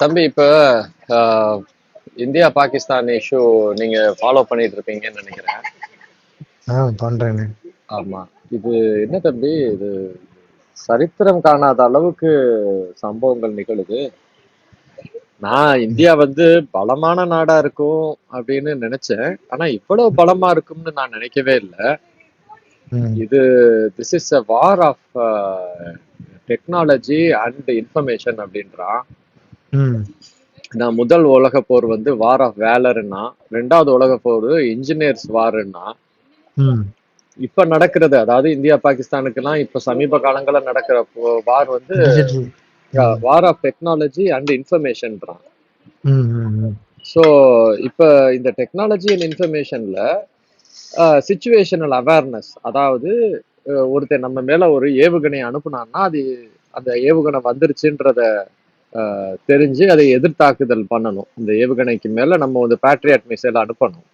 தம்பி இப்ப India Pakistan issue நீங்க ஃபாலோ பண்ணிட்டு இருப்பீங்கன்னு நினைக்கிறேன். ஆ பண்றேண்ணே ஆமா. இது என்ன தம்பி இது சரித்திரம் காணாத அளவுக்கு சம்பவங்கள் நிகழுது. நான் இந்தியா வந்து பலமான நாடா இருக்கும் அப்படின்னு நினைச்சேன். ஆனா இவ்வளவு பலமா இருக்கும்னு நான் நினைக்கவே இல்லை. இது this is a war of technology and information அப்படின்றான். நான் முதல் உலக போர் வந்து வார் ஆஃப் வேலர்னா ரெண்டாவது உலக போர் இன்ஜினியர்ஸ் வார்னா ம். இப்ப நடக்கிறது அதாவது இந்தியா பாகிஸ்தானுக்கெல்லாம் இப்ப சமீப காலங்கள்ல நடக்கிற வார் வந்து வார் ஆஃப் டெக்னாலஜி அண்ட் இன்ஃபர்மேஷன்றான் ம் ஸோ இப்போ இந்த டெக்னாலஜி அண்ட் இன்ஃபர்மேஷன்ல சுச்சுவேஷனல் அவேர்னஸ் அதாவது அஹ், ஒருத்தன் நம்ம மேல ஒரு ஏவுகணை அனுப்புனான்னா அது அந்த ஏவுகணை வந்துருச்சுன்றத தெரிஞ்சு அதை எதிர்த்தாக்குதல் பண்ணணும். இந்த ஏவுகணைக்கு மேல நம்ம வந்து பேட்ரியாட் மிசைல் அனுப்பணும்.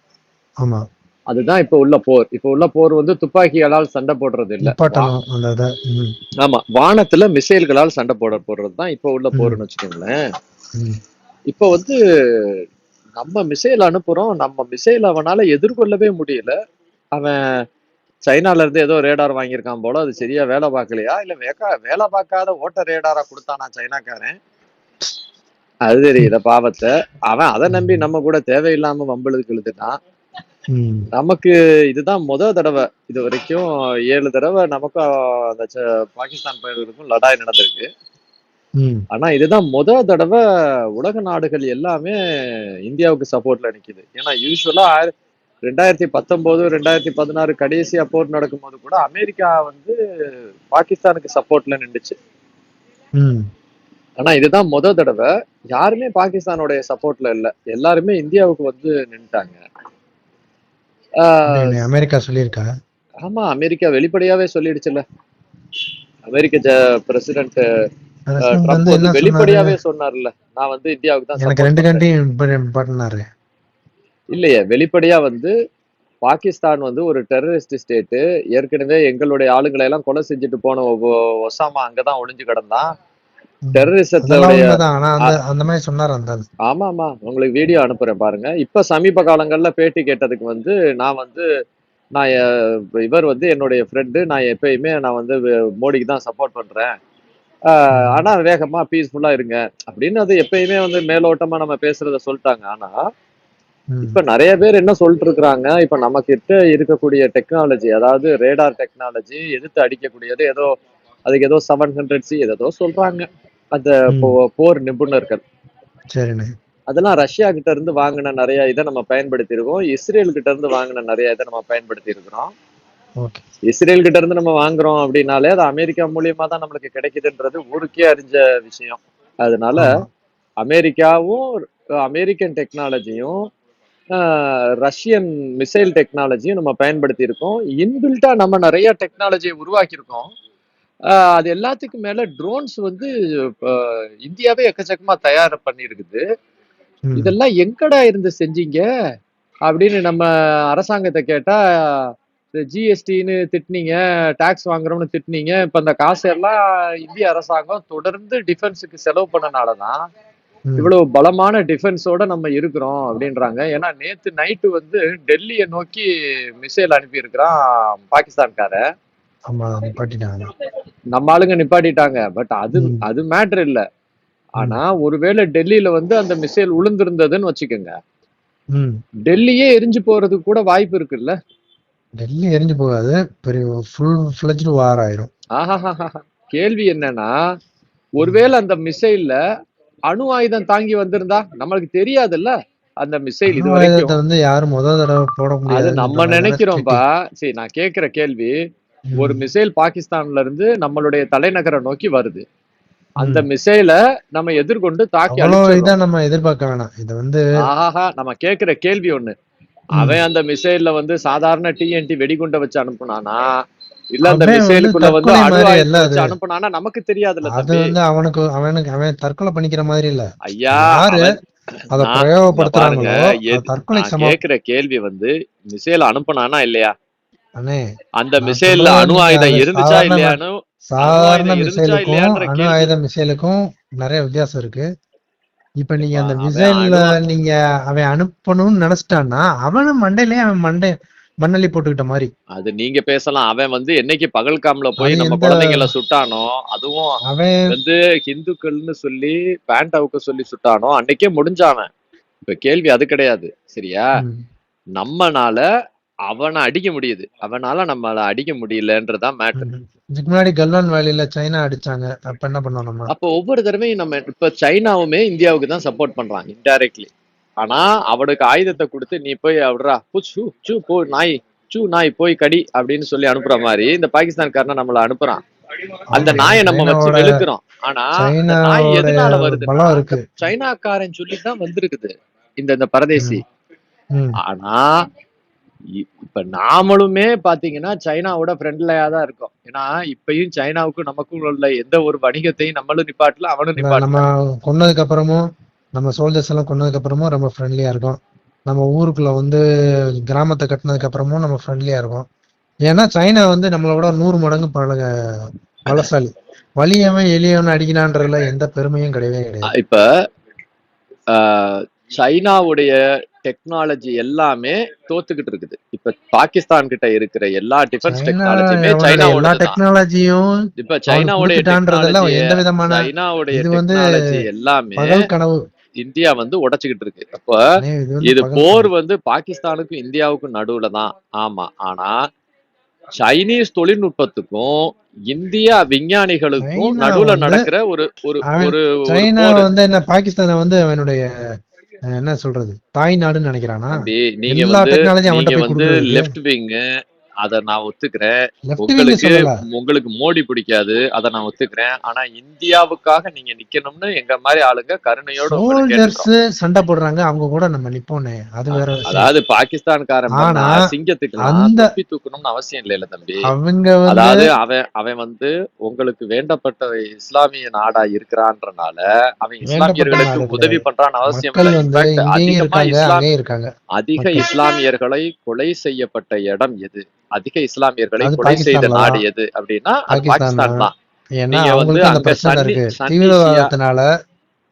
ஆமா. அதுதான் இப்போ உள்ள போர். இப்போ உள்ள போர் வந்து துப்பாக்கிகளால் சண்டை போடுறது இல்ல ஆமா. வானத்துல மிசைல்களால் சண்டை போட போடுறது தான் இப்போ உள்ள போர்னு வச்சுக்கோங்களேன். இப்போ வந்து நம்ம மிசைல் அனுப்புறோம். நம்ம மிசைல் அவனால எதிர்கொள்ளவே முடியல. அவன் சைனால இருந்து ஏதோ ரேடார் வாங்கியிருக்கான் போல. அது சரியா வேலை பார்க்கலையா? இல்ல வேலை பார்க்காத ஓட்ட ரேடாரா கொடுத்தானா சைனாக்காரன். அது தெரியல பாவத்தை. அவன் அதை நம்பி நம்ம கூட தேவையில்லாம வம்பளுக்கு ம். நமக்கு இதுதான் முத தடவை. இது வரைக்கும் ஏழு தடவை நமக்கும் அந்த பாகிஸ்தான் பயிர்களுக்கும் லடாய் நடந்திருக்கு. ஆனா இதுதான் முத தடவை உலக நாடுகள் எல்லாமே இந்தியாவுக்கு சப்போர்ட்ல நிக்குது. ஏன்னா யூஸ்வலா ரெண்டாயிரத்தி பத்தொன்பது ரெண்டாயிரத்தி பதினாறு கடைசியா போர் நடக்கும்போது கூட அமெரிக்கா வந்து பாகிஸ்தானுக்கு சப்போர்ட்ல நின்றுச்சு ஆனா இதுதான் முத தடவை. யாருமே பாகிஸ்தானுடைய சப்போர்ட்ல இல்ல. எல்லாருமே இந்தியாவுக்கு வந்து இல்லைண்ணே, அமெரிக்கா சொல்லியிருக்கா? ஆமா அமெரிக்கா வெளிப்படையாவே சொல்லிடுச்சுல்ல. அமெரிக்க பிரசிடென்ட் வெளிப்படையாவே சொன்னார்ல நான் வந்து இந்தியாவுக்கு தான் எனக்கு ரெண்டு பண்ணாரு இல்லையே வெளிப்படையா வந்து பாகிஸ்தான் வந்து ஒரு டெரரிஸ்ட் ஸ்டேட்டு ஏற்கனவே எங்களுடைய ஆளுங்களை எல்லாம் கொலை செஞ்சுட்டு போன ஒசாமா அங்கதான் ஒளிஞ்சு கிடந்தான். டெரரிசத்தோடைய அந்த மாதிரி சொன்னாரு அந்த. ஆமா ஆமா உங்களுக்கு வீடியோ அனுப்புறேன் பாருங்க. இப்ப சமீப காலங்கள்ல பேட்டி கேட்டதுக்கு வந்து நான் வந்து நான் இவர் வந்து என்னுடைய ஃப்ரெண்டு நான் எப்பயுமே நான் வந்து மோடிக்கு தான் சப்போர்ட் பண்றேன். ஆனா வேகமா பீஸ்ஃபுல்லா இருங்க. அப்படின்னு அது எப்பயுமே வந்து மேலோட்டமா நம்ம பேசுறத சொல்லிட்டாங்க. ஆனா இப்ப நிறைய பேர் என்ன சொல்லிட்டு இருக்கிறாங்க? இப்ப நம்ம கிட்ட இருக்கக்கூடிய டெக்னாலஜி அதாவது ரேடார் டெக்னாலஜி எதிர்த்து அடிக்கக்கூடியது ஏதோ அதுக்கு ஏதோ செவன் ஹண்ட்ரட் சி ஏதோ சொல்றாங்க. அந்த போர் நிபுணர்கள். சரிண்ணே. அதெல்லாம் ரஷ்யா கிட்ட இருந்து வாங்கின நிறைய இதை நம்ம பயன்படுத்தி இருக்கோம் இஸ்ரேல் கிட்ட இருந்து வாங்கின நிறைய இதை நம்ம பயன்படுத்தி இருக்கிறோம் இஸ்ரேல் கிட்ட இருந்து நம்ம வாங்குறோம் அப்படின்னாலே அது அமெரிக்கா மூலியமா தான் நம்மளுக்கு கிடைக்குதுன்றது ஊருக்கே அறிஞ்ச விஷயம். அதனால அமெரிக்காவும் அமெரிக்கன் டெக்னாலஜியும் ரஷ்யன் மிசைல் டெக்னாலஜியும் நம்ம பயன்படுத்தி இருக்கோம் இன்பில்ட்டா நம்ம நிறைய டெக்னாலஜியை உருவாக்கி இருக்கோம் ஆஹ் அது எல்லாத்துக்கும் மேல ட்ரோன்ஸ் வந்து இந்தியாவே எக்கச்சக்கமா தயார் பண்ணியிருக்குது ம். இதெல்லாம் எங்கடா இருந்து செஞ்சீங்க? அப்படின்னு நம்ம அரசாங்கத்தை கேட்டா ஜிஎஸ்டின்னு திட்டுனீங்க டாக்ஸ் வாங்குறோம்னு திட்டுனீங்க. இப்ப அந்த காசு எல்லாம் இந்திய அரசாங்கம் தொடர்ந்து டிஃபென்ஸுக்கு செலவு பண்ணனாலதான் இவ்வளவு பலமான டிஃபென்ஸோட நம்ம இருக்கிறோம் அப்படின்றாங்க. ஏன்னா நேத்து நைட்டு வந்து டெல்லியை நோக்கி மிசைல் அனுப்பி இருக்கிறான் பாகிஸ்தான்காரன். ஆமா நிப்பாட்டிட்டாங்க. நம்ம ஆளுங்க நிப்பாட்டிட்டாங்க. பட் அது அது மேட்டர் இல்ல. ஆனா ஒருவேளை டெல்லியில வந்து அந்த மிசைல் உளுந்திருந்ததுன்னு வச்சுக்கோங்க. டெல்லியே எரிஞ்சு போறதுக்கு கூட வாய்ப்பு இருக்குல்ல? டெல்லி எரிஞ்சு போகாது. பெரிய ஃபுல் ஃபிளஜ்டு வார் ஆயிரும். கேள்வி என்னன்னா ஒருவேளை அந்த மிசைல்ல அணு ஆயுதம் தாங்கி வந்திருந்தா நம்மளுக்கு தெரியாதுல்ல? அந்த மிசைல் இது வரைக்கும் வந்து யாரும் முத தடவை போட அது முடியாதுன்ற நம்ம நினைக்கிறோம்பா. சரி நான் கேக்குற கேள்வி ஒரு மிசைல் பாகிஸ்தான்ல இருந்து நம்மளுடைய தலைநகரை நோக்கி வருது. அந்த மிசைலை நம்ம எதிர்கொண்டு தாக்கி இதா நம்ம எதிர்பார்க்க வேணாம். இது வந்து ஆஹா நம்ம கேக்குற கேள்வி ஒண்ணு. அவன் அந்த மிசைல்ல வந்து சாதாரண டிஎன்டி வெடிகுண்டை வச்சு அனுப்புனானா? இல்ல அந்த மிசைலுக்குள்ள வந்து வச்சு அனுப்புனானா? நமக்கு தெரியாதுல்ல அது வந்து அவனுக்கு அவனுக்கு அவன் தற்கொலை பண்ணிக்கிற மாதிரி இல்ல. ஐயா அத சமம். கேக்குற கேள்வி வந்து மிசைல் அனுப்புனானா இல்லையா? அந்த மிசைல்ல அணு ஆயுதம் இருந்துச்சா அணு? சாதாரண மிசைலுக்கும் அணு ஆயுத மிசைலுக்கும் நிறைய வித்தியாசம் இருக்கு. இப்ப நீங்க அந்த மிசைல்ல நீங்க அவன் அனுப்பணும்னு நினைச்சிட்டான்னா அவனும் மண்டையிலேயே அவன் மண்டை மண்ணள்ளி போட்டுக்கிட்ட மாதிரி. அது நீங்க பேசலாம். அவன் வந்து என்னைக்கு பகல்காம்ல போய் அது நம்ம குழந்தைங்கள சுட்டானோ அதுவும் அவன் வந்து ஹிந்துக்கள்னு சொல்லி பேண்ட் அவுக்க சொல்லி சுட்டானோ அன்னைக்கே முடிஞ்சாவன் இப்ப கேள்வி அது கிடையாது சரியா? நம்மனால அவனை அடிக்க முடியுது. அவனால நம்மள அடிக்க முடியலன்றதான் மேட்டர் முன்னாடி கல்வான் வேலியில சைனா அடிச்சாங்க. அப்ப என்ன பண்ணோம் நம்ம? அப்போ ஒவ்வொரு தடவையும் நம்ம இப்ப சைனாவுமே இந்தியாவுக்கு தான் சப்போர்ட் பண்றான் இன்டைரக்ட்லி ஆனா அவனுக்கு ஆயுதத்தை கொடுத்து நீ போய் அவடா சூ சூ போ நாய். சூ நாய் போய் கடி அப்படின்னு சொல்லி அனுப்புற மாதிரி இந்த பாகிஸ்தான்காரனை நம்மள அனுப்புறான். அந்த நாயை நம்ம வச்சு வெளுக்கிறோம் ஆனா நாய் எதனால வருது? சைனாக்காரன் சொல்லி தான் வந்திருக்குது இந்த இந்த பரதேசி. ஆனா இப்ப நாமளுமே பாத்தீங்கன்னா சைனாவோட ஃப்ரெண்ட்லியா தான் இருக்கோம். ஏன்னா இப்பயும் சைனாவுக்கும் நமக்கும் உள்ள எந்த ஒரு வணிகத்தையும் நம்மளும் நிப்பாட்டல அவனும் நிப்பாட்டல நம்ம கொன்னதுக்கு அப்புறமும் நம்ம சோல்ஜர்ஸ் எல்லாம் கொன்னதுக்கு அப்புறமும் ரொம்ப ஃப்ரெண்ட்லியா இருக்கும். நம்ம ஊருக்குள்ள வந்து கிராமத்தை கட்டினதுக்கு அப்புறமும் நம்ம ஃப்ரெண்ட்லியா இருக்கும். ஏன்னா சைனா வந்து நம்மளோட நூறு மடங்கு பழக பலசாலி வலியவன் எளியவன் அடிக்கிறான்றதுல எந்த பெருமையும் கிடையவே கிடையாது. இப்ப சைனாவுடைய டெக்னாலஜி எல்லாமே தோத்துக்கிட்டு இருக்குது. இப்ப பாகிஸ்தான் கிட்ட இருக்கிற எல்லா டிஃபென்ஸ் டெக்னாலஜியுமே சைனாவோட டெக்னாலஜியும் இப்ப சைனாவுடைய எந்த விதமான சைனாவுடைய டெக்னாலஜி எல்லாமே கனவு. இந்தியா வந்து உடைச்சுக்கிட்டு இருக்கு. அப்ப இது போர். வந்து பாகிஸ்தானுக்கும் இந்தியாவுக்கும் நடுவுல தான். ஆமா ஆனா சைனீஸ் தொழில்நுட்பத்துக்கும் இந்தியா விஞ்ஞானிகளுக்கும் நடுவுல நடக்கிற ஒரு ஒரு ஒரு வந்து என்ன பாகிஸ்தானை வந்து அவனுடைய என்ன சொல்றது? தாய் நாடுன்னு நினைக்கிறானா நீங்க எல்லா வந்து லெஃப்ட் விங் அத நான் ஒத்துக்கிறேன். உங்களுக்கு உங்களுக்கு மோடி பிடிக்காது அத நான் ஒத்துக்கிறேன். ஆனா இந்தியாவுக்காக நீங்க நிக்கணும்னு எங்க மாதிரி ஆளுங்க கருணையோட. சண்டை போடுறாங்க அவங்க கூட நம்ம நிப்போனே அது வேற அதாவது பாகிஸ்தான்காரன் சிங்கத்துக்கு அந்த- தூக்கணும்னு அவசியம் இல்ல தம்பி. அவங்க அதாவது அவன் அவன் வந்து உங்களுக்கு வேண்டப்பட்ட இஸ்லாமிய நாடா இருக்கிறான்றனால அவன் இஸ்லாமியர்களுக்கு உதவி பண்றான்னு அவசியம் இல்லை. அதிகமா இருக்காங்க இஸ்லாம் அங்கேயும் இருக்காங்க. அதிக. இஸ்லாமியர்களை கொலை செய்யப்பட்ட இடம் எது? அதிக இஸ்லாமியர்களை கொலை செய்த நாடு. எது அப்படின்னா பாகிஸ்தான் தான். நீங்க வந்து அங்க தீவிரவாதத்தினால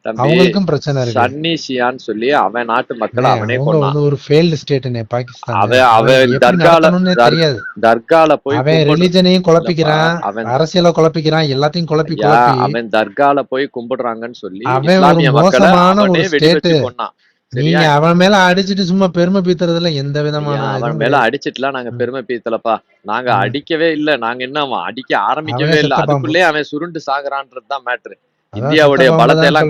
அவங்களுக்கும் பிரச்சனை இருக்கு. சன்னிஷியான்னு சொல்லி அவன் நாட்டு மக்களை அவனே கொண்டான் ஒரு ஃபெயில்டு ஸ்டேட்னே பாகிஸ்தான் அவன் அவன் தர்கால தெரியாது. தர்கால போய் அவன் ரிலிஜனையும் குழப்பிக்கிறான். அவன் அரசியலை குழப்பிக்கிறான். எல்லாத்தையும் குழப்பி அவன் தர்கால போய் கும்பிடுறாங்கன்னு சொல்லி அவன் மோசமான ஒரு. கொன்னான். நீங்க அவன் மேல அடிச்சிட்டு சும்மா பெருமை பீத்துறதுல எந்த விதமான அவன் மேல. அடிச்சிட்டுலாம் நாங்க. பெருமை பீத்தலப்பா. நாங்க. அடிக்கவே இல்ல. நாங்க என்ன அவன் அடிக்க ஆரம்பிக்கவே இல்ல. அதுக்குள்ளே அவன் சுருண்டு சாகுறான்றதுதான் மேட்ரு இந்தியாவுடைய பலத்தை எல்லாம்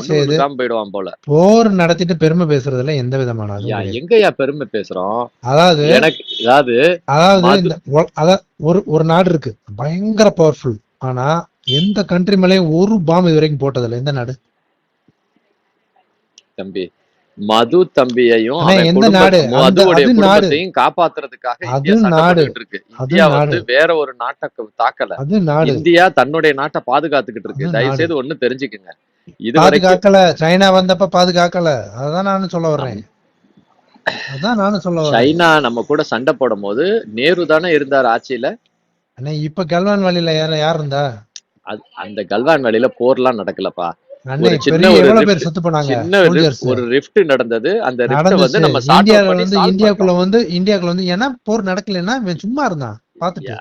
செய்து கொடுக்காம போயிடுவான் போல. போர் நடத்திட்டு பெருமை பேசுறதுல எந்த விதமான. எங்கயா பெருமை பேசுறோம்? அதாவது எனக்கு அதாவது அதாவது ஒரு ஒரு நாடு இருக்கு. பயங்கர பவர்ஃபுல் ஆனா எந்த கண்ட்ரி மேலயும் ஒரு பாம்பு இது வரைக்கும் போட்டதில்ல. எந்த நாடு? தம்பி. மது தம்பியையும் மதுவுடைய. குடும்பத்தையும் காப்பாத்துறதுக்காக இந்தியா இருக்கு. இந்தியா. வந்து வேற ஒரு நாட்டை தாக்கல. அது நாடு. இந்தியா தன்னுடைய நாட்டை பாதுகாத்துக்கிட்டு இருக்கு. தயவு. செய்து ஒண்ணு தெரிஞ்சுக்குங்க. இது பாதுகாக்கல. சைனா வந்தப்ப பாதுகாக்கல. அதான் நானும் சொல்ல வர்றேன். அதான் நானும் சொல்ல சைனா நம்ம கூட சண்டை போடும் போது நேரு தானே இருந்தார் ஆட்சியில. இப்ப கல்வான் வழியில யார் யார் இருந்தா? அந்த கல்வான் வேலையில போர்லாம் நடக்கலப்பா. ஒரு ரிஃப்ட் நடந்தது. அந்த ரிஃப்ட் வந்து நம்ம பண்ணி வந்து இந்தியாக்குள்ள. வந்து இந்தியாக்குள்ள வந்து ஏன்னா போர் நடக்கலைன்னா சும்மா இருந்தான். பாத்துட்டு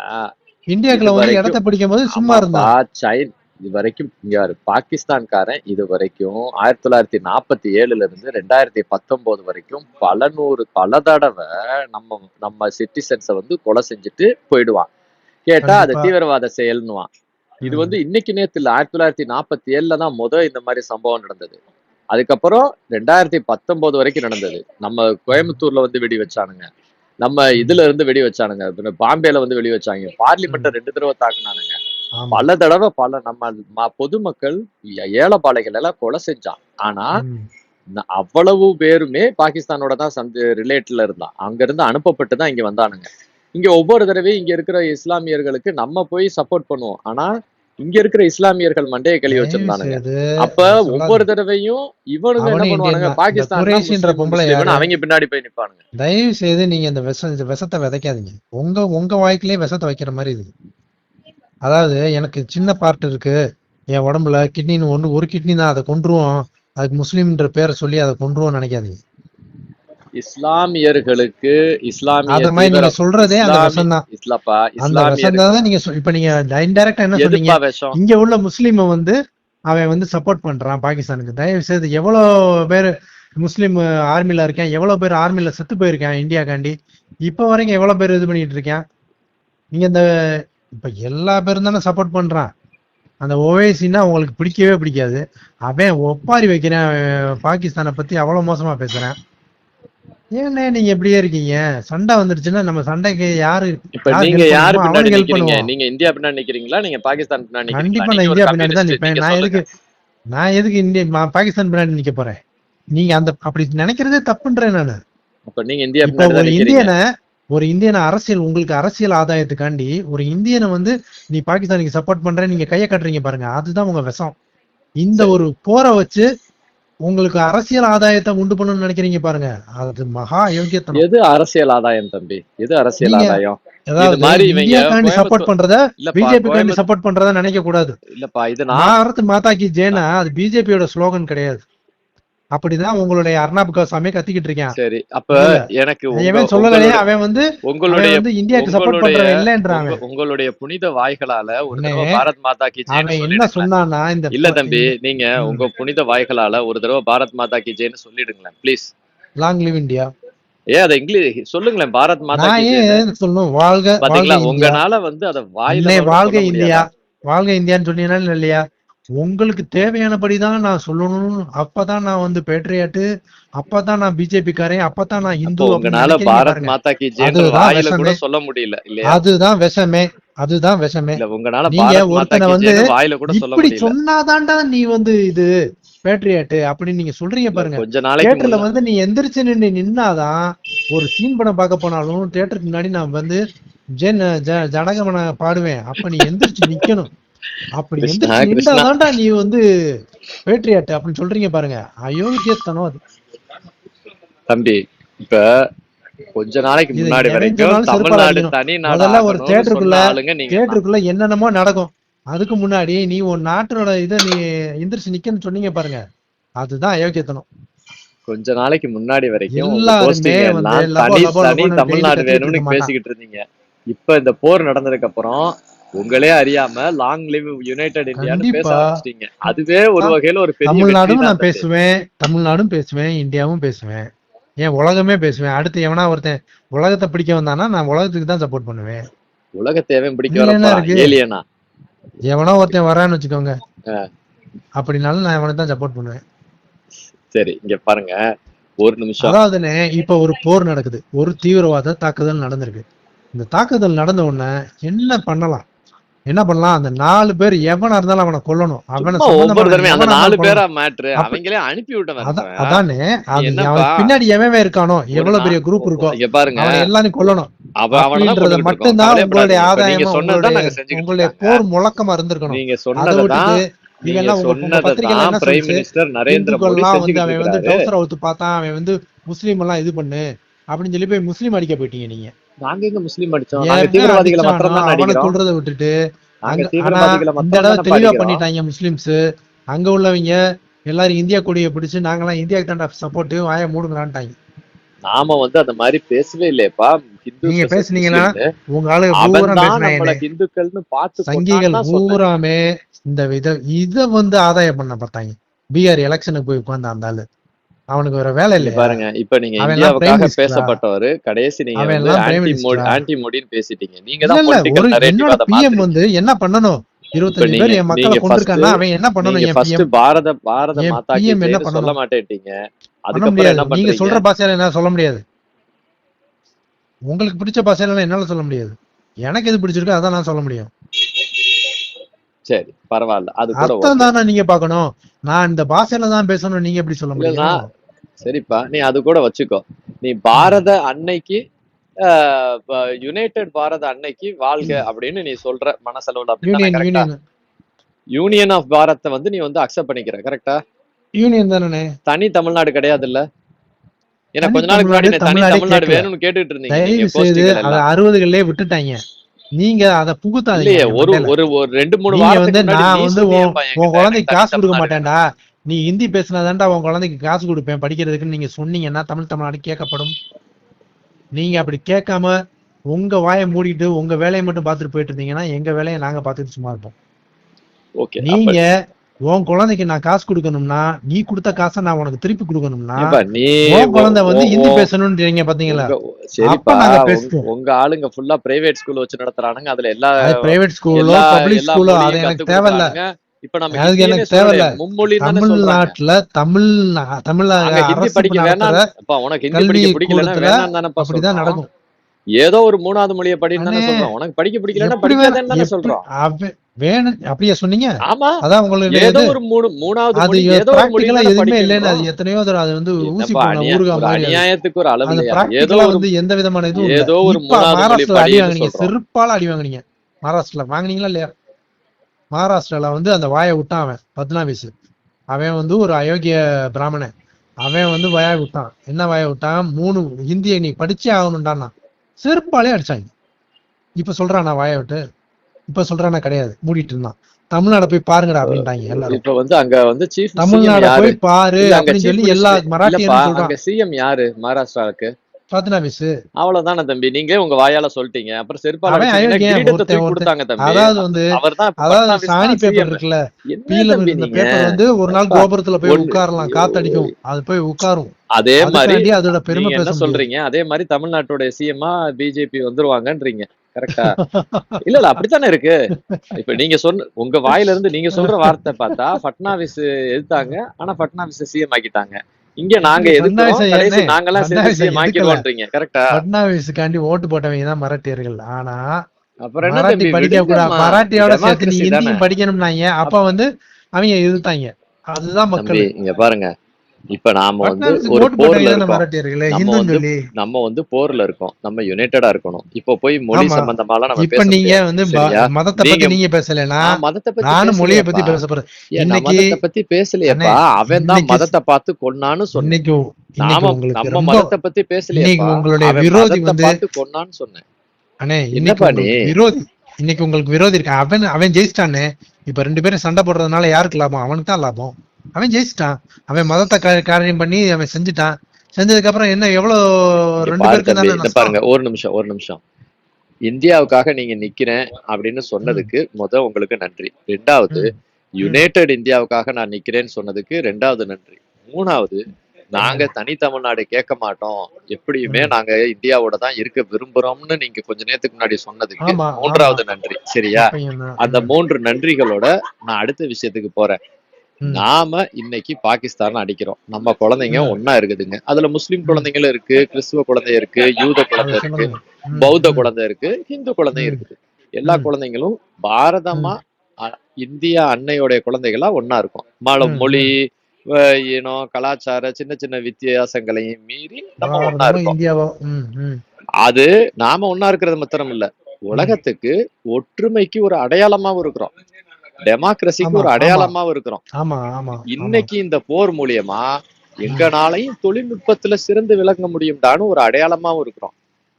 இந்தியாக்குள்ள வந்து இடத்த பிடிக்கும் போது சும்மா ஆமாப்பா, இருந்தான். சைன் இது வரைக்கும் பாரு, பாகிஸ்தான்காரன் இது வரைக்கும் ஆயிரத்தி தொள்ளாயிரத்தி நாற்பத்தி ஏழுல இருந்து ரெண்டாயிரத்தி பத்தொன்பது வரைக்கும் பல நூறு பல தடவை நம்ம நம்ம சிட்டிசன்ஸை வந்து கொலை செஞ்சுட்டு போயிடுவான். கேட்டா அது. தீவிரவாத செயல்னுவான். இது வந்து இன்னைக்கு இல்ல ஆயிரத்தி தொள்ளாயிரத்தி நாற்பத்தி ஏழுல தான் முத இந்த மாதிரி சம்பவம் நடந்தது. அதுக்கப்புறம் ரெண்டாயிரத்தி பத்தொன்பது வரைக்கும் நடந்தது. நம்ம கோயம்புத்தூர்ல வந்து வெடி வச்சானுங்க. நம்ம இதுல இருந்து வெடி வச்சானுங்க. பாம்பேல வந்து வெடி வச்சாங்க. பார்லிமெண்ட்டை ரெண்டு தடவை தாக்குனானுங்க. பல தடவை பல நம்ம பொதுமக்கள் ஏழைப்பாளைகள் எல்லாம் கொலை செஞ்சான். ஆனா அவ்வளவு பேருமே பாகிஸ்தானோட தான் சந்து ரிலேட்ல இருந்தான். அங்க இருந்து அனுப்பப்பட்டு தான் இங்க வந்தானுங்க. இங்க ஒவ்வொரு தடவையும் இங்க இருக்கிற இஸ்லாமியர்களுக்கு நம்ம போய் சப்போர்ட் பண்ணுவோம். ஆனா இங்க இருக்கிற இஸ்லாமியர்கள் மண்டையை கழுவி வச்சிருந்தானுங்க. அப்ப. ஒவ்வொரு தடவையும் இவனுங்க என்ன பண்ணுவானுங்க. பாகிஸ்தான் பொம்பளை? அவங்க பின்னாடி போய் நிப்பானுங்க. தயவு செய்து நீங்க இந்த இந்த விஷத்தை விதைக்காதீங்க. உங்க உங்க வாய்க்குலயே விஷத்தை வைக்கிற மாதிரி இது. அதாவது எனக்கு சின்ன பார்ட் இருக்கு. என் உடம்புல கிட்னின்னு ஒன்று ஒரு கிட்னி தான் அதை கொண்டுருவோம் அதுக்கு முஸ்லீம்ன்ற பேரை சொல்லி அதை கொண்டுருவோம் நினைக்காதீங்க. இஸ்லாமியர்களுக்கு இஸ்லாமிய சொல்றதே அந்த விஷம் தான் இஸ்லாப்பா? அந்த இஸ்லாமியர் நீங்க இப்ப நீங்க இன்டைரக்டா என்ன சொன்னீங்க? இங்க உள்ள முஸ்லீமை வந்து அவன் வந்து சப்போர்ட் பண்றான் பாகிஸ்தானுக்கு. தயவு செய்து எவ்வளவு பேர் முஸ்லீம் ஆர்மில இருக்கேன் எவ்வளவு பேர் ஆர்மில செத்து போயிருக்கேன் இந்தியாக்காண்டி. இப்ப வரைக்கும் எவ்வளவு பேர் இது பண்ணிட்டு இருக்கேன்? நீங்க இந்த இப்ப எல்லா பேரும் தானே சப்போர்ட் பண்றான். அந்த ஓவைசின்னா உங்களுக்கு பிடிக்கவே பிடிக்காது. அவன் ஒப்பாரி வைக்கிறேன் பாகிஸ்தானை பத்தி அவ்வளவு மோசமா பேசுறேன். ஏன்னே நீங்க எப்படியே இருக்கீங்க? சண்டை வந்துடுச்சுன்னா நம்ம சண்டைக்கு யாரு இப்ப நீங்க யாரு பின்னாடி நிக்கிறீங்க. நீங்க இந்தியா பின்னாடி நிக்கிறீங்களா? நீங்க பாகிஸ்தான் பின்னாடி கண்டிப்பா நான் இந்தியா பின்னாடி தான் நிப்பேன் நான். எதுக்கு நான் எதுக்கு இந்திய பாகிஸ்தான் பின்னாடி நிக்க போறேன்? நீங்க அந்த அப்படி நினைக்கிறதே தப்புன்றேன் நானு. அப்ப நீங்க இந்தியா பின்னாடி ஒரு இந்தியனை ஒரு இந்தியனை அரசியல் உங்களுக்கு அரசியல் ஆதாயத்துக்காண்டி ஒரு இந்தியனை வந்து நீ பாகிஸ்தானுக்கு சப்போர்ட் பண்ற நீங்க கைய கட்டுறீங்க பாருங்க. அதுதான் உங்க விஷம். இந்த ஒரு போரை வச்சு உங்களுக்கு அரசியல் ஆதாயத்தை உண்டு பண்ணணும்னு நினைக்கிறீங்க பாருங்க. அது மகா யோக்கியத்தனம் எது அரசியல் ஆதாயம் தம்பி? எது அரசியல் ஆதாயம்? அதாவது மாதிரி இவங்க இந்தியாக்காண்டி சப்போர்ட் பண்றத பிஜேபி சப்போர்ட் பண்றத நினைக்க கூடாது இல்லப்பா இது நான் பாரத் மாதா கி ஜெயனா அது பிஜேபியோட ஸ்லோகன் கிடையாது. அப்படிதான் உங்களுடைய அர்ணாப் கோசாமி கத்திக்கிட்டு இருக்கேன் சரி அப்ப. எனக்கு அவன் சொல்லலையே அவன் வந்து உங்களுடைய வந்து இந்தியாக்கு சப்போர்ட் பண்றவன் இல்லன்றான் உங்க- உங்களுடைய புனித வாய்களால ஒரு தடவை பாரத் மாதா கி அவன் என்ன சொன்னான்னா இந்த இல்ல தம்பி நீங்க. உங்க புனித வாய்களால ஒரு தடவை பாரத் மாதா கி ஜெயன்னு சொல்லிடுங்களேன் ப்ளீஸ் லாங் லிவ் இந்தியா ஏ அத இங்கிலீஷ் சொல்லுங்களேன் பாரத் மாதா ஏன் சொல்லணும்? வாழ்க பாத்தீங்களா? உங்கனால வந்து அத வாயில வாழ்க இந்தியா. வாழ்க இந்தியான்னு சொன்னீங்கன்னா இல்லையா? உங்களுக்கு தேவையானபடிதான் நான் சொல்லணும் அப்பதான் நான் வந்து பேட்ரியாட்டு அப்பதான் நான் பிஜேபி காரன் அப்பதான் நான் இந்து நினைக்கிறீங்க பாரத் மாதா கி கூட. சொல்ல முடியல அதுதான் விஷமே. அதுதான் விஷமே. இல்ல உங்கனால நீங்க ஒருத்தனை வந்து இப்படி சொன்னாதான்டா நீ வந்து இது பேட்ரியாட்டு அப்படின்னு நீங்க சொல்றீங்க பாருங்க. தியேட்டர்ல முன்ன- வந்து நீ எந்திரிச்சு நின்னு நின்னாதான் ஒரு சீன் படம் பார்க்க போனாலும் தியேட்டருக்கு முன்னாடி நான் வந்து ஜென் ஜ- ஜனகமன பாடுவேன். அப்ப நீ எந்திரிச்சு நிக்கணும். அப்படி கிருஷ்ணா, எந்திரிச்சு கிருஷ்ணா. நின்னாதான்டா நீ வந்து பேட்ரியாட்டு அப்படின்னு சொல்றீங்க பாருங்க. அயோக்கியத்தனம் அது. தம்பி இப்ப கொஞ்ச நாளைக்கு முன்னாடி வரைக்கும் தமிழ்நாடு. தனி நாடு ஒரு தியேட்டருக்குள்ள தியேட்டருக்குள்ள என்னென்னமோ நடக்கும். அதுக்கு முன்னாடி நீ உன் நாட்டோட இதை நீ எந்திரிச்சு நிக்கணும்னு சொன்னீங்க பாருங்க. அதுதான் அயோக்கியத்தனம். கொஞ்ச நாளைக்கு முன்னாடி வரைக்கும் தனி தமிழ்நாடு வேணும்னு. பேசிக்கிட்டு இருந்தீங்க. இப்ப இந்த போர் நடந்ததுக்கு அப்புறம் உங்களே அறியாம லாங் லிவ் யுனைடெட் இந்தியான்னு பேச. ஆரம்பிச்சிட்டீங்க. அதுவே ஒரு வகையில ஒரு பெரிய தமிழ்நாடும் நான். பேசுவேன். தமிழ்நாடும் பேசுவேன். இந்தியாவும் பேசுவேன். ஏன் உலகமே பேசுவேன். அடுத்து எவனா ஒருத்தன் உலகத்தை பிடிக்க வந்தானா நான் உலகத்துக்கு தான் சப்போர்ட் பண்ணுவேன். உலகத்தை எவன் பிடிக்க வரப்பா எவனா ஒருத்தன் வரான்னு வச்சுக்கோங்க. அப்படினாலும் நான் அவனை தான் சப்போர்ட் பண்ணுவேன். சரி இங்க பாருங்க. ஒரு நிமிஷம். அதாவதுனே இப்ப ஒரு போர் நடக்குது. ஒரு தீவிரவாத தாக்குதல் நடந்திருக்கு. இந்த தாக்குதல் நடந்த உடனே என்ன பண்ணலாம்? என்ன பண்ணலாம்? அந்த நாலு பேர் எவனா இருந்தாலும் அவனை கொல்லணும். அவனை நாலு பேரா மேட்ரு அவங்களே அனுப்பி விட்டவன் அதான் பின்னாடி எவன் இருக்கானோ எவ்வளவு பெரிய குரூப் இருக்கோ பாருங்க. எல்லாரும் கொல்லணும். அப்படின்றத. மட்டும்தான் உங்களுடைய ஆதாயமா சொன்னதுதான் உங்களுடைய. போர் முழக்கமா இருந்திருக்கணும். நீங்க வந்து முஸ்லீம் எல்லாம் இது பண்ணு அப்படின்னு சொல்லி போய் முஸ்லீம் அடிக்க போயிட்டீங்க நீங்க. நாங்க எங்க முஸ்லீம் அடிச்சோம். நாங்க தீவிரவாதிகளை மாத்திரம் தான் அடிக்கிறோம். கொல்றதை விட்டுட்டு நாங்க தீவிரவாதிகளை மாத்திரம் தான் தெளிவா பண்ணிட்டாங்க முஸ்லிம்ஸ். அங்க உள்ளவங்க எல்லாரும் இந்தியா கொடியை பிடிச்சு நாங்கெல்லாம் இந்தியாவுக்கு தாண்டா சப்போர்ட் வாய மூடுங்களான்ட்டாங்க. நாம வந்து அந்த மாதிரி பேசவே இல்லையப்பா. நீங்க பேசுனீங்கன்னா. உங்க ஆளுங்க தான் ஹிந்துக்கள்னு பார்த்து சங்கிகள் தான். பூராமே இந்த வித இத வந்து ஆதாயம் பண்ண பார்த்தாங்க. பீகார் எலெக்ஷனுக்கு போய் உட்கார்ந்து அந்த ஆளு. அவனுக்கு வேற வேலை இல்லையா. பாருங்க இப்ப நீங்க இந்தியாவுக்காக? பேசப்பட்டவரு கடைசி நீங்க வந்து ஆன்டி மோடி? ஆன்டி மோடின்னு பேசிட்டீங்க. நீங்க இல்ல தான் இல்ல என்னோட பிஎம் வந்து என்ன பண்ணணும்? இருபத்தஞ்சு பேர் என் மக்களை அவன் என்ன பண்ணணும்? என் ஃபர்ஸ்ட் பாரத பாரத மாதா என்ன சொல்ல பண்ண அதுக்கப்புறம் என்ன நீங்க சொல்ற பாஷையில என்ன சொல்ல முடியாது. உங்களுக்கு பிடிச்ச பாஷையில என்னால சொல்ல முடியாது. எனக்கு எது பிடிச்சிருக்கோ அதான் நான் சொல்ல முடியும். சரி பரவாயில்ல. அது அர்த்தம். தானே நீங்க பார்க்கணும். நான் இந்த பாஷையில தான் பேசணும். நீங்க எப்படி சொல்ல இல்ல, முடியும்? சரிப்பா நீ அது கூட வச்சுக்கோ. நீ பாரத அன்னைக்கு யுனைடெட் பாரத அன்னைக்கு வாழ்க அப்படின்னு நீ சொல்ற மனசளவுல அப்படின்னா யூனியன் ஆஃப் பாரத்தை வந்து நீ வந்து அக்செப்ட் பண்ணிக்கிற கரெக்டா யூனியன் தானே தனி தமிழ்நாடு கிடையாது இல்ல ஏன்னா கொஞ்ச நாளுக்கு முன்னாடி தனி தமிழ்நாடே. வேணும்னு கேட்டுட்டு இருந்தீங்க தயவு நீங்க செய்து posting அதை எல்லாம். அறுபதுகளிலே விட்டுட்டாங்க. நீங்க அத புகுத்தாதீங்க ஒரு. ஒரு ரெண்டு மூணு வாரத்துக்கு வந்து நான் வந்து உன் குழந்தைக்கு காசு கொடுக்க மாட்டேன்டா. நீ ஹிந்தி பேசினாதான்டா உன் குழந்தைக்கு காசு கொடுப்பேன் படிக்கிறதுக்குன்னு நீங்க சொன்னீங்கன்னா தமிழ் தமிழ்நாடு கேட்கப்படும் நீங்க அப்படி கேட்காம உங்க வாயை மூடிட்டு உங்க வேலையை மட்டும் பார்த்துட்டு போயிட்டு இருந்தீங்கன்னா எங்க வேலையை நாங்க பார்த்துட்டு சும்மா இருப்போம் நீங்க உன் குழந்தைக்கு நான் காசு கொடுக்கணும்னா நீ கொடுத்த காசை நான் உனக்கு திருப்பி கொடுக்கணும்னா உன் குழந்தை வந்து ஹிந்தி பேசணும்ன்றீங்க பாத்தீங்களா நாங்க உங்க- பேசுவோம். உங்க ஆளுங்க ஃபுல்லா பிரைவேட் ஸ்கூல் வச்சு நடத்துறானுங்க அதுல எல்லா பிரைவேட் ஸ்கூலோ பப்ளிக் ஸ்கூலோ அது எனக்கு தேவையில்ல. இப்ப நம்ம எனக்கு தேவையில்ல. மும்மொழி தமிழ்நாட்டுல தமிழ் தமிழ் அங்க ஹிந்தி படிக்க வேணாம். உனக்கு ஹிந்தி படிக்க பிடிக்கலன்னா வேணாம் தானப்பா அப்படிதான் நடக்கும். ஏதோ ஒரு மூணாவது மொழியை படின்னு சொல்றோம் உனக்கு படிக்க பிடிக்கலன்னா படிக்காதேன்னு தானே சொல்றோம் வேணும் அப்படியா சொன்னீங்க? ஆமா. அதான் உங்களுக்கு ஏதோ ஒரு மூணு மூணாவது அது ஏதோ ஒரு மொழி பிராக்டிகலா தானே எதுவுமே இல்லைன்னு அது எத்தனையோ தடவை அது வந்து ஊசி போன ஊருகா மாதிரி. அநியாயத்துக்கு ஒரு அளவு ஏதோ வந்து எந்த விதமான இதுவும் ஏதோ ஒரு மகாராஷ்டிரா அடி வாங்குனீங்க செருப்பால அடி வாங்குனீங்க மகாராஷ்டிரா வாங்குனீங்களா இல்லையா? மகாராஷ்டிரால வந்து அந்த வாயை விட்டான் அவன் பத்னாவிஸ் அவன் வந்து ஒரு அயோக்கிய பிராமணன். அவன் வந்து வாயை விட்டான். என்ன வாயை விட்டான்? மூணு ஹிந்தியை நீ படிச்சே ஆகணும்டான்னா செருப்பாலே அடிச்சாங்க. இப்ப சொல்றானா வாயை விட்டு. இப்ப சொல்றானா கிடையாது. மூடிட்டு இருந்தான். தமிழ்நாட போய் பாருங்கடா அப்படின்ட்டாங்க எல்லாரும். இப்ப வந்து அங்க வந்து சீஃப் தமிழ்நாட போய் பாரு அப்படின்னு சொல்லி எல்லா சொல்றான் அங்க சிஎம் யாரு மகாராஷ்டிராவுக்கு? அவ்வளவுதானே தம்பி. நீங்களே உங்க வாயால சொல்லிட்டீங்க. அப்புறம் செருப்பால கொடுத்தாங்க தம்பி. அதாவது வந்து அதாவது சாணி பேப்பர் இருக்குல்ல பீல பேப்பர் ஒரு நாள் கோபுரத்துல போய் உட்காரலாம் காத்தடிக்கும். அது போய் உட்காரும். அதே மாதிரி அதோட பெருமை என்ன சொல்றீங்க? அதே மாதிரி தமிழ்நாட்டோட சிஎம்மா பிஜேபி வந்துருவாங்கன்றீங்க. கரெக்டா இல்ல இல்ல அப்படித்தானே இருக்கு? இப்ப நீங்க சொன்ன உங்க வாயில இருந்து நீங்க சொல்ற வார்த்தை பார்த்தா பட்னாவிஸ் எதிர்த்தாங்க ஆனா பட்னாவிஸ் சிஎம் ஆக்கிட்டாங்க. இங்க நாங்க ஏன் நாங்கெல்லாம் சேர்ந்து ஆக்கிடுவோன்றீங்க கரெக்டா பட்னாவிஸுக்காண்டி ஓட்டு போட்டவங்க தான் மராட்டியர்கள். ஆனா அப்புறம் என்ன மராட்டி படிக்க கூட விடுங்கம்மா. மராட்டியோட சேர்த்து நீ ஹிந்தியும் படிக்கணும்னாங்க? அப்ப வந்து அவங்க எதிர்த்தாங்க. அதுதான் மக்கள். இங்க பாருங்க. இப்ப நாம வந்து ஒரு போர்ல இருக்கோம். நம்ம வந்து சொல்லி. நம்ம வந்து போர்ல இருக்கோம். நம்ம யுனைட்டடா இருக்கணும். இப்போ போய் மொழி சம்பந்தமாலாம் நம்ம இப்ப நீங்க வந்து மதத்தை பத்தி நீங்க பேசலைன்னா நான் மதத்தை பத்தி நானும் மொழியை பத்தி பேச போறேன். இன்னைக்கு மதத்தை பத்தி பேசலையேப்பா? அவன் தான் மதத்தை பார்த்து கொன்னான்னு சொன்னேன். நாம நம்ம மதத்தை பத்தி பேசலையேப்பா. உங்களுடைய விரோதி வந்து பார்த்து கொன்னான்னு சொன்னேன். அண்ணே இன்னைக்கு விரோதி இன்னைக்கு உங்களுக்கு விரோதி இருக்கான் அவன் அவன் ஜெயிச்சிட்டானே. இப்ப ரெண்டு பேரும் சண்டை போடுறதுனால யாருக்கு லாபம்? அவனுக்கு தான் லாபம். அவன் ஜெயிச்சிட்டான். அவன் மதத்தை காரியம் பண்ணி அவன் செஞ்சுட்டான். செஞ்சதுக்கு அப்புறம் என்ன எவ்வளவு ரெண்டு பாரு பேருக்கு பாருங்க ஒரு நிமிஷம் ஒரு நிமிஷம். இந்தியாவுக்காக நீங்க நிக்கிறேன் அப்படின்னு சொன்னதுக்கு முத உங்களுக்கு நன்றி. ரெண்டாவது யுனைடெட் இந்தியாவுக்காக நான் நிக்கிறேன்னு சொன்னதுக்கு ரெண்டாவது நன்றி. மூணாவது நாங்க தனி தமிழ்நாடு கேட்க மாட்டோம். எப்படியுமே. நாங்க இந்தியாவோட தான் இருக்க விரும்புறோம்னு நீங்க கொஞ்ச நேரத்துக்கு முன்னாடி சொன்னதுக்கு மூன்றாவது நன்றி. சரியா. அந்த மூன்று நன்றிகளோட நான் அடுத்த விஷயத்துக்கு போறேன். நாம இன்னைக்கு பாகிஸ்தான் அடிக்கிறோம். நம்ம குழந்தைங்க ஒண்ணா இருக்குதுங்க. அதுல முஸ்லிம். குழந்தைங்களும் இருக்கு கிறிஸ்துவ குழந்தை இருக்கு யூத குழந்தை இருக்கு பௌத்த குழந்தை இருக்கு ஹிந்து குழந்தையும் ம், இருக்குது. எல்லா குழந்தைங்களும் பாரதமா இந்தியா அன்னையோடைய குழந்தைகளா ஒண்ணா இருக்கும். மல ம், மொழி இனம் கலாச்சார சின்ன சின்ன வித்தியாசங்களையும் மீறி நம்ம பாரதமோ இருக்கோம். அது நாம ஒண்ணா இருக்கிறது மாத்திரம் இல்ல. உலகத்துக்கு ஒற்றுமைக்கு ஒரு அடையாளமாவும் இருக்கிறோம். டெமோக்ரஸிக்கு ஒரு அடையாளமாவும் இருக்கிறோம். ஆமா ஆமா ஆமா. இன்னைக்கு இந்த போர் மூலியமா. எங்கனாலையும் தொழில்நுட்பத்துல சிறந்து விளங்க முடியும்டான்னு ஒரு அடையாளமாவும் இருக்கிறோம்.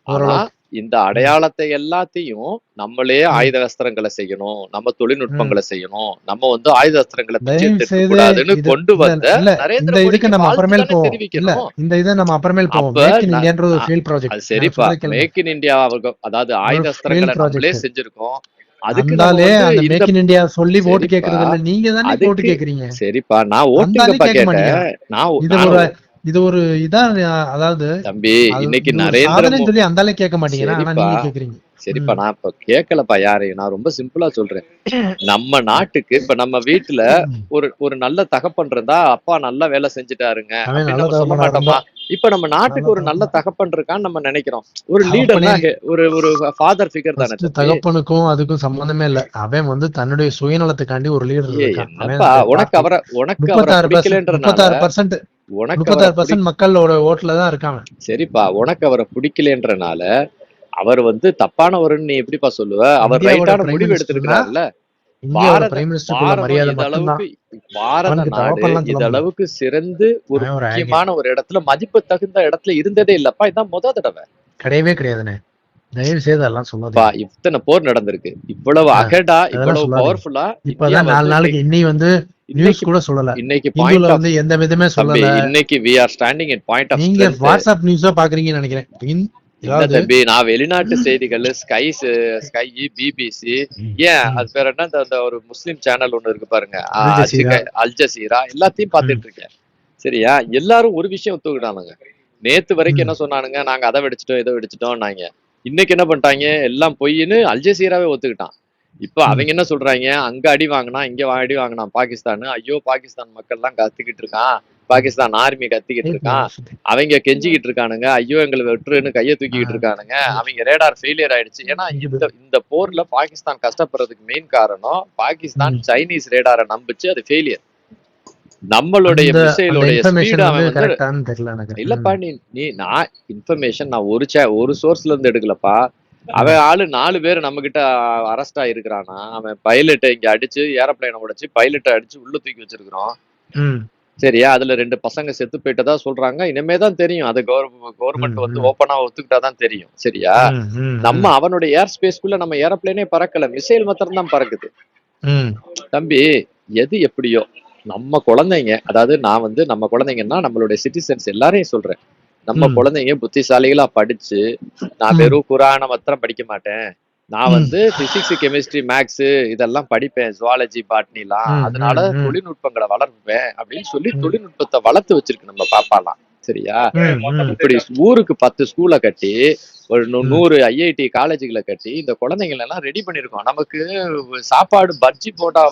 ஆனா இந்த அடையாளத்தை எல்லாத்தையும் நம்மளே ஆயுத அஸ்திரங்களை செய்யணும் நம்ம. தொழில்நுட்பங்களை செய்யணும் நம்ம வந்து ஆயுத அஸ்திரங்களை கூடாதுன்னு கொண்டு வந்த இந்த இதுக்கு நம்ம அப்புறமேல் போவோம் இந்த இதை நம்ம அப்புறமேல் போவோம் சரிப்பா. மேக் இன் இந்தியா அதாவது ஆயுத அஸ்திரங்களை நம்மளே செஞ்சிருக்கோம். அதுக்கு நம்ம வந்தாலே வந்து அந்த மேக் இன் இந்தியா சொல்லி ஓட்டு கேக்குறது இல்ல நீங்க தானே ஓட்டு கேக்குறீங்க. சரிப்பா நான் கேட்க கேட்டேன். நான் இது ஒரு இது ஒரு இதான் அதாவது தம்பி இன்னைக்கு நரேந்திர சொல்லி அந்தாலே கேட்க ஆனா நீங்க கேக்குறீங்க. சரிப்பா நான் இப்ப கேட்கலப்பா யாரையும் நான் ரொம்ப சிம்பிளா சொல்றேன். நம்ம நாட்டுக்கு இப்ப நம்ம வீட்டுல. ஒரு ஒரு நல்ல தகப்பன் இருந்தா அப்பா நல்லா வேலை செஞ்சுட்டாருங்க சொல்ல மாட்டோமா இப்ப நம்ம நாட்டுக்கு ஒரு நல்ல தகப்பனா. இருக்கான்னு நம்ம நினைக்கிறோம். ஒரு லீடர்னா ஒரு ஒரு ஃபாதர் ஃபிகர் தானே தகப்பனுக்கும் அதுக்கும் சம்பந்தமே இல்ல. அவன் வந்து தன்னுடைய சுயநலத்துக்காண்டி ஒரு லீடர் உனக்கு அவரை உனக்கு அவரை உனக்கு மக்களோட ஓட்டுல தான். சரிப்பா உனக்கு அவரை பிடிக்கலன்றனால அவர் வந்து தப்பானவருன்னு நீ எப்படிப்பா சொல்லுவ? அவர் ரைட்டான முடிவு எடுத்திருக்கிறாருல்ல இந்தியாவோட பாரத பிரைம் மினிஸ்டருக்குள்ள பாரதம் மரியாதை இந்த மட்டும்தான். அளவுக்கு பாரத நாடு இந்த சிறந்து ஒரு முக்கியமான ஒரு இடத்துல மதிப்பு தகுந்த இடத்துல இருந்ததே இல்லப்பா. இதான் முத தடவை. கிடையவே கிடையாதுண்ணே. தயவு செய்து அதெல்லாம் சொல்லாதீங்க. இத்தனை போர் நடந்திருக்கு. இவ்வளவு அகடா இவ்வளவு. பவர்ஃபுல்லா இப்பதான் நாலு நாளைக்கு இன்னி வந்து நியூஸ் கூட சொல்லல. இன்னைக்கு பாயிண்ட் வந்து எந்த விதமே சொல்லல. இன்னைக்கு we are standing in point of நீங்க வாட்ஸ்அப் நியூஸா பாக்குறீங்கன்னு நினைக்கிறேன். இல்ல தம்பி நான் வெளிநாட்டு செய்திகள் ஸ்கை ஸ்கை பிபிசி ஏன். அது பேர் என்ன? இந்த ஒரு முஸ்லிம் சேனல் ஒண்ணு இருக்கு பாருங்க. ஆ, அல் ஜசீரா. அஜிக- அல் ஜசீரா. எல்லாத்தையும் பார்த்துட்டு இருக்கேன். சரியா? எல்லாரும் ஒரு விஷயம் ஒத்துக்கிட்டானுங்க. நேத்து வரைக்கும். என்ன சொன்னானுங்க? நாங்க அதை வெடிச்சிட்டோம் இதை வெடிச்சிட்டோம் நாங்க இன்னைக்கு என்ன பண்ணிட்டாங்க? எல்லாம் பொய்ன்னு அல் ஜசீராவே ஒத்துக்கிட்டான். இப்ப. அவங்க என்ன சொல்றாங்க? அங்க அடி வாங்கினா இங்க வா- அடி வாங்கினான். பாகிஸ்தான் ஐயோ பாகிஸ்தான் மக்கள் எல்லாம் கத்திக்கிட்டு இருக்கான். பாகிஸ்தான் ஆர்மி கத்திக்கிட்டு இருக்கான். அவங்க கெஞ்சிக்கிட்டு இருக்கானுங்க. ஐயோ எங்களை வெட்டுருன்னு கையை தூக்கிக்கிட்டு. இருக்கானுங்க. அவங்க ரேடார் ஃபெயிலியர் ஆயிடுச்சு. ஏன்னா இந்த இந்த போர்ல பாகிஸ்தான் கஷ்டப்படுறதுக்கு மெயின் காரணம் பாகிஸ்தான். சைனீஸ் ரேடாரை நம்பிச்சு அது ஃபெயிலியர் நம்மளுடைய மிசைலோடைய இல்லப்பா நீ நீ நான் இன்ஃபர்மேஷன் நான் ஒரு சே ஒரு சோர்ஸ்ல இருந்து எடுக்கலப்பா. அவன் ஆளு நாலு பேர் நம்ம கிட்ட அரெஸ்ட் ஆயிருக்கிறானா. அவன் பைலட்டை இங்க அடிச்சு ஏரோப்ளைனை உடைச்சு பைலட்டை அடிச்சு உள்ள தூக்கி வச்சிருக்கிறோம். சரியா? அதுல ரெண்டு பசங்க செத்து போயிட்டதா சொல்றாங்க. இனிமே தான் தெரியும். அது கவர்மெண்ட் வந்து. ஓப்பனா ஒத்துக்கிட்டாதான் தெரியும். சரியா? நம்ம அவனுடைய ஏர் ஸ்பேஸ்க்குள்ள நம்ம ஏரோப்ளேனே பறக்கல. மிசைல் மாத்திரம் தான் பறக்குது தம்பி எது எப்படியோ? நம்ம குழந்தைங்க அதாவது நான் வந்து நம்ம குழந்தைங்கன்னா நம்மளுடைய சிட்டிசன்ஸ் எல்லாரையும் சொல்றேன். நம்ம. குழந்தைங்க புத்திசாலிகளா படிச்சு நான். வெறும் குரான மாத்திரம் படிக்க மாட்டேன். நான். வந்து பிசிக்ஸ் கெமிஸ்ட்ரி மேக்ஸ் இதெல்லாம் படிப்பேன் ஜுவாலஜி பாட்னிலாம் அதனால. தொழில்நுட்பங்களை வளர்ப்பேன் அப்படின்னு சொல்லி. தொழில்நுட்பத்தை வளர்த்து வச்சிருக்கு நம்ம பாப்பாலாம் சரியா. இப்படி ஊருக்கு பத்து ஸ்கூலை கட்டி ஒரு. நூறு ஐஐடி காலேஜுகளை கட்டி இந்த குழந்தைங்களை எல்லாம் ரெடி பண்ணிருக்கோம் நமக்கு சாப்பாடு பஜ்ஜி போட்டா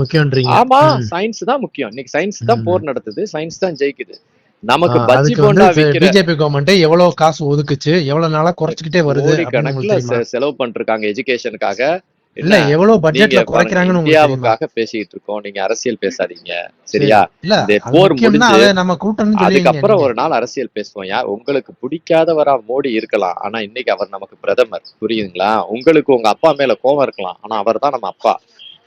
முக்கியம்ன்றீங்க ஆமா. சயின்ஸ் தான் முக்கியம் இன்னைக்கு சயின்ஸ் தான். போர் நடத்துது சயின்ஸ் தான் ஜெயிக்குது நமக்கு பஜ்ஜி போண்டா பிஜேபி கவர்மெண்ட் எவ்வளவு காசு ஒதுக்குச்சு எவ்வளவு நாளா குறைச்சிக்கிட்டே வருது கணக்குல செலவு பண்ணிருக்காங்க எஜுகேஷனுக்காக இல்ல எவ்வளவு பட்ஜெட்ல குறைக்கிறாங்கன்னு இந்தியாவுக்காக பேசிட்டு இருக்கோம் நீங்க அரசியல் பேசாதீங்க. சரியா? இந்த போர் முடிஞ்சு நம்ம சொல்லுவீங்க அதுக்கப்புறம். ஒரு நாள் அரசியல் பேசுவோம். யா உங்களுக்கு பிடிக்காதவரா மோடி இருக்கலாம். ஆனா இன்னைக்கு அவர் நமக்கு பிரதமர். புரியுதுங்களா? உங்களுக்கு உங்க அப்பா மேல கோவம் இருக்கலாம். ஆனா அவர் தான் நம்ம அப்பா.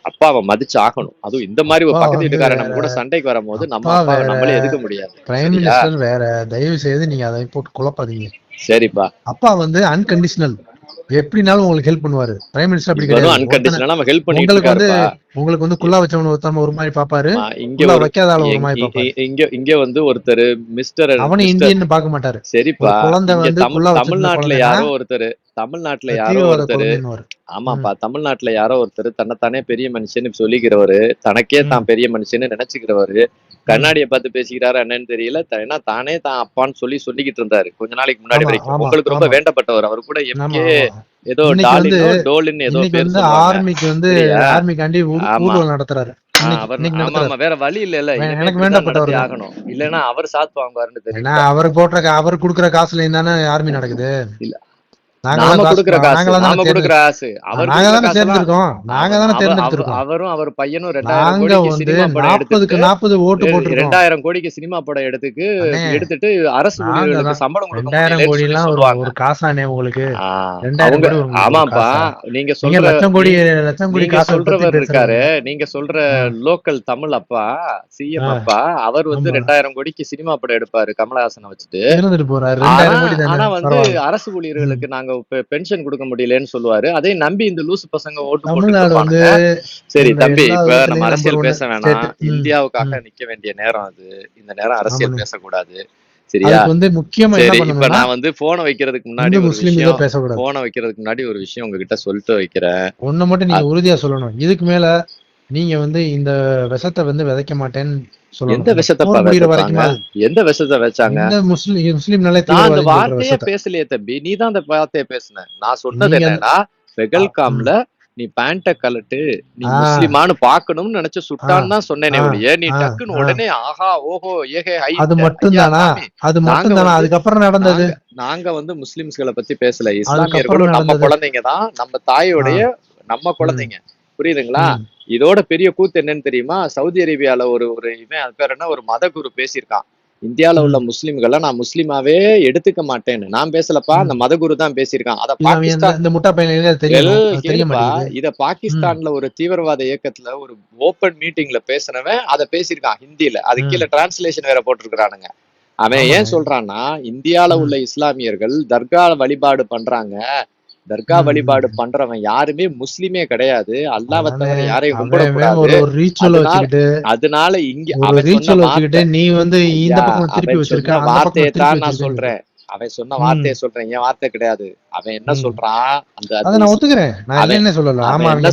அப்பாவை மதிச்சு ஆகணும். அதுவும் இந்த மாதிரி ஒரு பக்கத்து வீட்டுக்காரன் நம்ம கூட சண்டைக்கு வரும்போது நம்ம அப்பா அப்பாவை. நம்மளே எதுக்க முடியாது. பிரைம்? மினிஸ்டர் வேற தயவு செய்து நீங்க அதை போட்டு குழப்பாதீங்க. சரிப்பா. அப்பா வந்து அன்கண்டிஷனல் எப்படினாலும் உங்களுக்கு ஹெல்ப் பண்ணுவாரு. பிரைம் மினிஸ்டர் அப்படி கிடையாது. நம்ம ஹெல்ப் பண்ணிட்டு உங்களுக்கு வந்து உங்களுக்கு வந்து குல்லா வச்சவன ஒருத்தவங்க ஒரு மாதிரி பாப்பாரு. இங்க வைக்காத ஆள ஒரு மாதிரி பாப்பாரு. இங்க- இங்க வந்து ஒருத்தர் மிஸ்டர் அவனு இந்தியன் பார்க்க மாட்டாரு. சரிப்பா. குழந்தை வந்து தமிழ்நாட்டுல யாரோ ஒருத்தர் தமிழ்நாட்டுல யாரோ ஒருத்தர் ஆமாப்பா தமிழ்நாட்டுல யாரோ ஒருத்தர் தன்னைத்தானே பெரிய மனுஷன்னு சொல்லிக்கிறவரு தனக்கே தான் பெரிய மனுஷன்னு நினைச்சுக்கிறவரு கண்ணாடியை பார்த்து பேசிக்கிறாரு என்னன்னு தெரியல ஏன்னா தானே தான் அப்பான்னு சொல்லி சொல்லிக்கிட்டு இருந்தாரு கொஞ்ச நாளைக்கு முன்னாடி வரைக்கும். உங்களுக்கு ரொம்ப. வேண்டப்பட்டவர் அவர் கூட எம்கே. ஏதோ டாலினோ ஏதோ பேர் ஆர்மிக்கு வந்து? ஆர்மிக்காண்டி. ஊர்வலம் நடத்துறாரு. வேற வழி இல்ல எனக்கு வேண்டப்பட்டவர். ஆகணும். இல்லைன்னா அவர் சாத்து வாங்குவாருன்னு தெரியும் அவர் போடுற கா- அவர் குடுக்குற காசுல தானே ஆர்மி நடக்குது. இல்ல. நாங்கெல்லாம் நாம காசு- கொடுக்குற காசு. நாங்கெல்லாம் நாம தானே கொடுக்குற காசு அவர் நாங்க கொடுக்குற தானே காசெல்லாம் தேர்ந்தெடுக்கோம். நாங்க தானே அவர்- அவர்- தேர்ந்தெடுத்திருக்கோம். அவரும் அவர் பையனும் ரெண்டாயிரம் நாங்க கோடிக்கு வந்து சினிமா படம் நாற்பதுக்கு எடுத்துட்டு நாற்பது ஓட்டு போட்டிருக்கோம். ரெண்டாயிரம் கோடிக்கு சினிமா படம் எடுத்துக்கு எடுத்துட்டு அரசு நாங்க ஊழியர்களுக்கு சம்பளம் கொடுக்க ரெண்டாயிரம் கோடி எல்லாம் ஒரு காசானே உங்களுக்கு. ரெண்டாயிரம் ஆமாப்பா சொல்ற லட்சம் கோடி நீங்க- லட்சம் கோடி நீங்க காசு பத்தி சொல்றவர் இருக்காரு. நீங்க சொல்ற. லோக்கல் தமிழ் அப்பா சிஎம். அப்பா அவர் வந்து. ரெண்டாயிரம் கோடிக்கு சினிமா படம் எடுப்பாரு கமலஹாசனை வச்சுட்டு. ஆனா வந்து அரசு ஊழியர்களுக்கு நாங்க பென்ஷன் கொடுக்க முடியலன்னு சொல்லுவாரு. அதே நம்பி இந்த லூசு பசங்க ஓட்டு போட்டு சரி தம்பி இப்ப நம்ம அரசியல் பேச வேணாம். இந்தியாவுக்காக. நிக்க வேண்டிய நேரம் அது. இந்த நேரம் அரசியல். பேசக்கூடாது. சரியா? வந்து முக்கியமா சரி இப்ப நான் வந்து போனை வைக்கிறதுக்கு முன்னாடி ஒரு விஷயம் பேசக்கூடாது. போனை வைக்கிறதுக்கு முன்னாடி ஒரு விஷயம் உங்ககிட்ட சொல்லிட்டு வைக்கிறேன். ஒண்ணு மட்டும் நீங்க உறுதியா சொல்லணும். இதுக்கு மேல நீங்க வந்து இந்த விஷத்தை வந்து விதைக்க மாட்டேன்னு எந்த இந்த விஷத்தை போர் முடியிற வச்சாங்க எந்த விஷத்தை வச்சாங்க? முஸ்லீம் முஸ்லீம் அந்த வார்த்தையே பேசலையே தம்பி. நீ தான் அந்த வார்த்தையை பேசுன. நான் சொன்னது என்னன்னா பெகல்காம்ல நீ பேண்ட கலட்டு நீ ஆ. முஸ்லிமான்னு பாக்கணும்னு நினைச்சு சுட்டான்னு தான் சொன்னேனே. ஒழிய. நீ. டக்குன்னு. உடனே ஆஹா ஓஹோ ஏகே ஹை அது மட்டும் தானா அது மட்டும் தானா அதுக்கப்புறம் நடந்தது? நாங்க வந்து முஸ்லிம்ஸ்களை பத்தி பேசல. இஸ்லாமியர்களும் நம்ம. குழந்தைங்க தான். நம்ம தாயோடைய நம்ம குழந்தைங்க. புரியுதுங்களா. இதோட பெரிய கூத்து என்னன்னு தெரியுமா? சவுதி அரேபியால ஒரு ஒரு இவன் அது பேர் என்ன? ஒரு மத குரு பேசியிருக்கான். இந்தியால உள்ள முஸ்லிம்களை நான் முஸ்லிமாவே எடுத்துக்க மாட்டேன்னு. நான் பேசலப்பா. அந்த மதகுரு தான் பேசியிருக்கான். அத பாகிஸ்தான் இத பாகிஸ்தான்ல ஒரு தீவிரவாத இயக்கத்துல ஒரு ஓபன் மீட்டிங்ல பேசினவன் அத பேசியிருக்கான் ஹிந்தில அது. கீழே டிரான்ஸ்லேஷன் வேற போட்டிருக்கிறானுங்க. அவன். ஏன் சொல்றான்னா இந்தியால. உள்ள இஸ்லாமியர்கள் தர்கா வழிபாடு பண்றாங்க. தர்கா வழிபாடு. பண்றவன் யாருமே முஸ்லிமே கிடையாது. அல்லாஹ்வை அதானே. தவிர யாரையும் கும்பிடக்கூடாது அதனால இங்க அவன் நீ வந்து சொன்ன வார்த்தையை தான் நான் சொல்றேன். அவன் சொன்ன வார்த்தையை சொல்றேன். என் வார்த்தை கிடையாது. அவன் என்ன சொல்றான் அந்த ஒத்துக்கிறேன். என்ன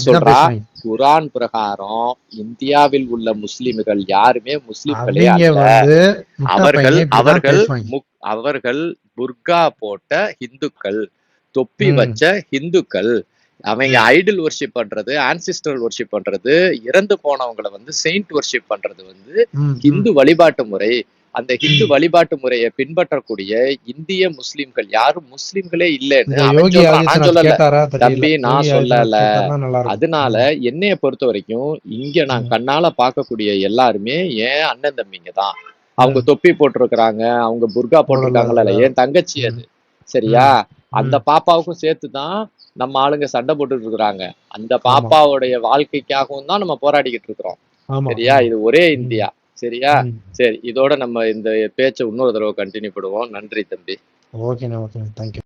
சொல்றான் குரான் பிரகாரம் இந்தியாவில் உள்ள முஸ்லிம்கள் யாருமே வந்து முட்டா அவர்கள் அவர்கள் அவர்கள் புர்கா போட்ட ஹிந்துக்கள் தொப்பி வச்ச ஹிந்துக்கள் அவங்க ஐடல் வர்ஷிப் பண்றது ஆன்சிஸ்டல் வர்ஷிப் பண்றது இறந்து போனவங்களை வந்து செயின்ட் வர்ஷிப் பண்றது வந்து ஹிந்து வழிபாட்டு முறை. அந்த ஹிந்து வழிபாட்டு முறையை பின்பற்றக்கூடிய இந்திய முஸ்லிம்கள் யாரும் முஸ்லிம்களே இல்லைன்னு நான் சொல்லல. தம்பி நான் சொல்லல. அதனால என்னைய பொறுத்த வரைக்கும் இங்க நான் கண்ணால பார்க்கக்கூடிய எல்லாருமே ஏன் அண்ணன் தம்பிங்க தான். அவங்க தொப்பி போட்டிருக்கிறாங்க அவங்க புர்கா போட்டிருக்காங்களா என் தங்கச்சி அது. சரியா? அந்த பாப்பாவுக்கும் சேர்த்து தான் நம்ம ஆளுங்க சண்டை போட்டுட்டு இருக்கிறாங்க அந்த பாப்பாவுடைய வாழ்க்கைக்காகவும் தான் நம்ம போராடிக்கிட்டு இருக்கிறோம் சரியா? இது ஒரே இந்தியா. சரியா? சரி இதோட நம்ம இந்த பேச்சை இன்னொரு தடவை கண்டினியூ பண்ணுவோம் நன்றி தம்பி. ஓகேண்ணா ஓகேண்ணா. தேங்க்யூ